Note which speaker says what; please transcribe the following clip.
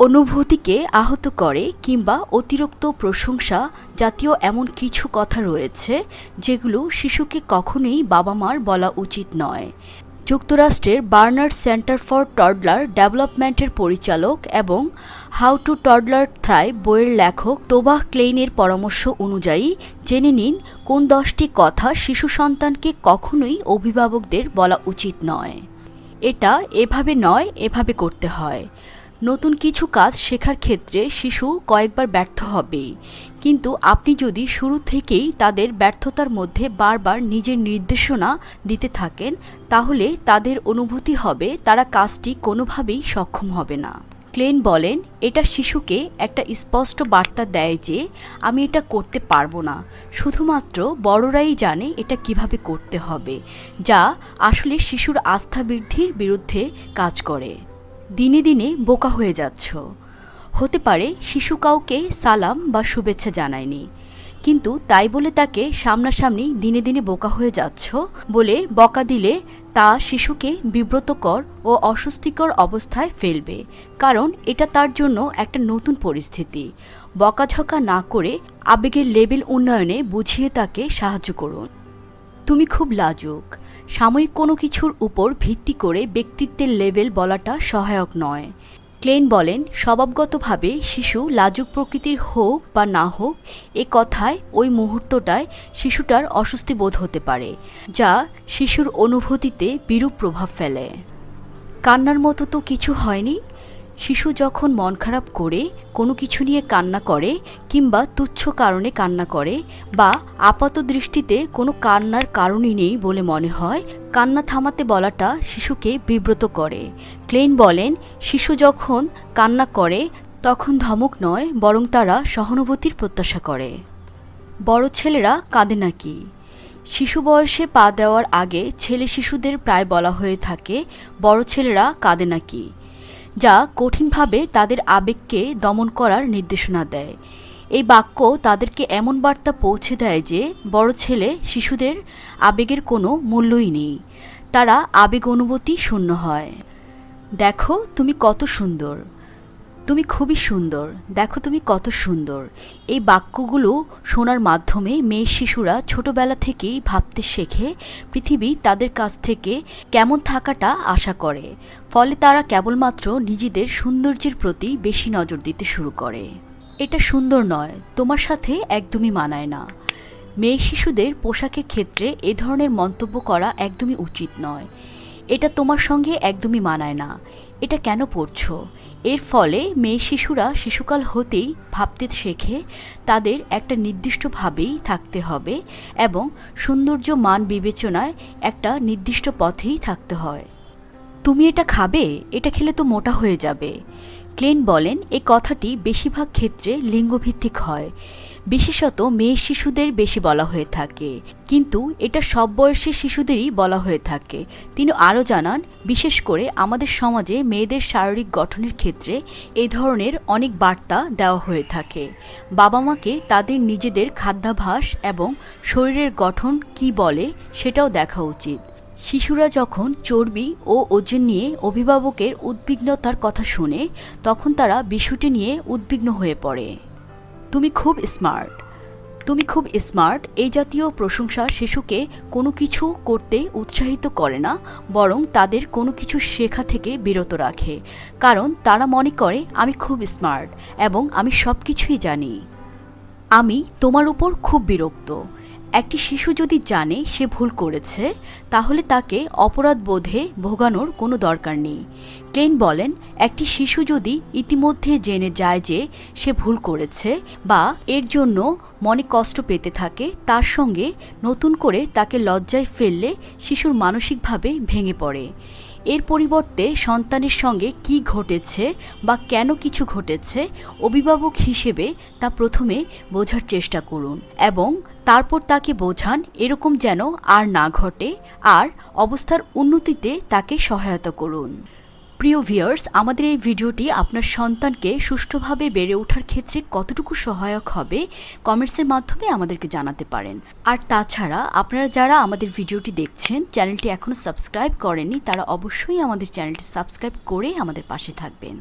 Speaker 1: অনুভূতিকে আহত করে কিংবা অতিরিক্ত প্রশংসা জাতীয় এমন কিছু কথা রয়েছে যেগুলো শিশুকে কখনোই বাবা মার বলা উচিত নয়। যুক্তরাষ্ট্রের বার্নার্ড সেন্টার ফর টডলার ডেভেলপমেন্টের পরিচালক এবং হাউ টু টডলার থ্রাই বইয়ের লেখক তোবাহ ক্লেইনের পরামর্শ অনুযায়ী জেনে নিন কোন দশটি কথা শিশু সন্তানকে কখনোই অভিভাবকদের বলা উচিত নয়। এটা এভাবে নয়, এভাবে করতে হয়। নতুন কিছু কাজ শেখার ক্ষেত্রে শিশু কয়েকবার ব্যর্থ হবেই কিন্তু আপনি যদি শুরু থেকেই তাদের ব্যর্থতার মধ্যে বারবার নিজের নির্দেশনা দিতে থাকেন, তাহলে তাদের অনুভূতি হবে, তারা কাজটি কোনোভাবেই সক্ষম হবে না। ক্লেন বলেন, এটা শিশুকে একটা স্পষ্ট বার্তা দেয় যে, আমি এটা করতে পারব না। শুধুমাত্র বড়রাই জানে এটা কীভাবে করতে হবে, যা আসলে শিশুর আস্থা বৃদ্ধির বিরুদ্ধে কাজ করে। দিনে দিনে বোকা হয়ে যাচ্ছ। হতে পারে শিশু কাউকে সালাম বা শুভেচ্ছা জানায়নি। কিন্তু তাই বলে তাকে সামনাসামনি দিনে দিনে বোকা হয়ে যাচ্ছ বলে বকা দিলে তা শিশুকে বিব্রতকর ও অস্বস্তিকর অবস্থায় ফেলবে। কারণ এটা তার জন্য একটা নতুন পরিস্থিতি। বকাঝকা না করে আবেগের লেভেল উন্নয়নে বুঝিয়ে তাকে সাহায্য করুন। তুমি খুব লাজুক। সাময়িক কোনো কিছুর উপর ভিত্তি করে ব্যক্তিত্বের লেভেল বলাটা সহায়ক নয়। ক্লেন বলেন, স্বভাবগতভাবে শিশু লাজুক প্রকৃতির হোক বা না হোক, এ কথায়, ওই মুহূর্তটায় শিশুটার অস্বস্তি বোধ হতে পারে, যা শিশুর অনুভূতিতে বিরূপ প্রভাব ফেলে। কান্নার মতো তো কিছু হয়নি? শিশু যখন মন খারাপ করে, কোনো কিছু নিয়ে কান্না করে কিংবা তুচ্ছ কারণে কান্না করে বা আপাত দৃষ্টিতে কোনো কান্নার কারণই নেই বলে মনে হয়, কান্না থামাতে বলাটা শিশুকে বিব্রত করে। ক্লেন বলেন, শিশু যখন কান্না করে, তখন ধমক নয়, বরং তারা সহানুভূতির প্রত্যাশা করে। বড় ছেলেরা কাঁদে নাকি? শিশু বয়সে পা দেওয়ার আগে ছেলে শিশুদের প্রায় বলা হয়ে থাকে, বড় ছেলেরা কাঁদে নাকি? যা কঠিনভাবে তাদের আবেগকে দমন করার নির্দেশনা দেয়। এই বাক্য তাদেরকে এমন বার্তা পৌঁছে দেয় যে, বড় ছেলে, শিশুদের আবেগের কোনো মূল্যই নেই। তারা আবেগ অনুভূতি শূন্য হয়। দেখো তুমি কত সুন্দর। তুমি খুবই সুন্দর। দেখো তুমি কত সুন্দর। এই বাক্যগুলো শোনার মাধ্যমে মেয়ে শিশুরা ছোটবেলা থেকেই ভাবতে শেখে পৃথিবী তাদের কাছ থেকে কেমন থাকাটা আশা করে। ফলে তারা কেবলমাত্র নিজেদের সৌন্দর্যের প্রতি বেশি নজর দিতে শুরু করে। এটা সুন্দর নয়, তোমার সাথে একদমই মানায় না। মেয়ে শিশুদের পোশাকের ক্ষেত্রে এ ধরনের মন্তব্য করা একদমই উচিত নয়। এটা তোমার সঙ্গে একদমই মানায় না। এটা কেন পড়ছো? এর ফলে মেয়ে শিশুরা শিশুকাল হতেই ভাবতে শেখে তাদের একটা নির্দিষ্টভাবেই থাকতে হবে এবং সৌন্দর্য মান বিবেচনায় একটা নির্দিষ্ট পথেই থাকতে হয়। তুমি এটা খাবে? এটা খেলে তো মোটা হয়ে যাবে। ক্লেন বলেন এই কথাটি বেশিরভাগ ক্ষেত্রে লিঙ্গভিত্তিক হয়। বিশেষত মেয়ে শিশুদের বেশি বলা হয়ে থাকে। কিন্তু এটা সব বয়সী শিশুদেরই বলা হয়ে থাকে। তিনি আরও জানান, বিশেষ করে আমাদের সমাজে মেয়েদের শারীরিক গঠনের ক্ষেত্রে এই ধরনের অনেক বার্তা দেওয়া হয়ে থাকে। বাবা মাকে তাদের নিজেদের খাদ্যাভাস এবং শরীরের গঠন কি বলে সেটাও দেখা উচিত। শিশুরা যখন চর্বি ও ওজন নিয়ে অভিভাবকের উদ্বিগ্নতার কথা শুনে, তখন তারা বিষয়টি নিয়ে উদ্বিগ্ন হয়ে পড়ে। তুমি খুব স্মার্ট তুমি খুব স্মার্ট এই জাতীয় প্রশংসা শিশুকে কোনো কিছু করতে উৎসাহিত করে না, বরং তাদের কোনো কিছু শেখা থেকে বিরত রাখে। কারণ তারা মনে করে, আমি খুব স্মার্ট এবং আমি সব কিছুই জানি। আমি তোমার উপর খুব বিরক্ত। একটি শিশু যদি জানে সে ভুল করেছে, তাহলে তাকে অপরাধ বোধে ভোগানোর কোনো দরকার নেই। ক্লেন বলেন, একটি শিশু যদি ইতিমধ্যে জেনে যায় যে সে ভুল করেছে বা এর জন্য মনে কষ্ট পেতে থাকে, তার সঙ্গে নতুন করে তাকে লজ্জায় ফেললে শিশুর মানসিকভাবে ভেঙে পড়ে। এর পরিবর্তে সন্তানের সঙ্গে কি ঘটেছে বা কেন কিছু ঘটেছে অভিভাবক হিসেবে তা প্রথমে বোঝার চেষ্টা করুন এবং তারপর তাকে বোঝান এরকম যেন আর না ঘটে, আর অবস্থার উন্নতিতে তাকে সহায়তা করুন। প্রিয় ভিউয়ার্স, আমাদের এই ভিডিওটি আপনার সন্তানকে সুষ্ঠুভাবে বেড়ে ওঠার ক্ষেত্রে কতটুকু সহায়ক হবে কমেন্টসের মাধ্যমে আমাদেরকে জানাতে পারেন। আর তাছাড়া আপনারা যারা আমাদের ভিডিওটি দেখছেন, চ্যানেলটি এখনও সাবস্ক্রাইব করেনি তারা অবশ্যই আমাদের চ্যানেলটি সাবস্ক্রাইব করে আমাদের পাশে থাকবেন।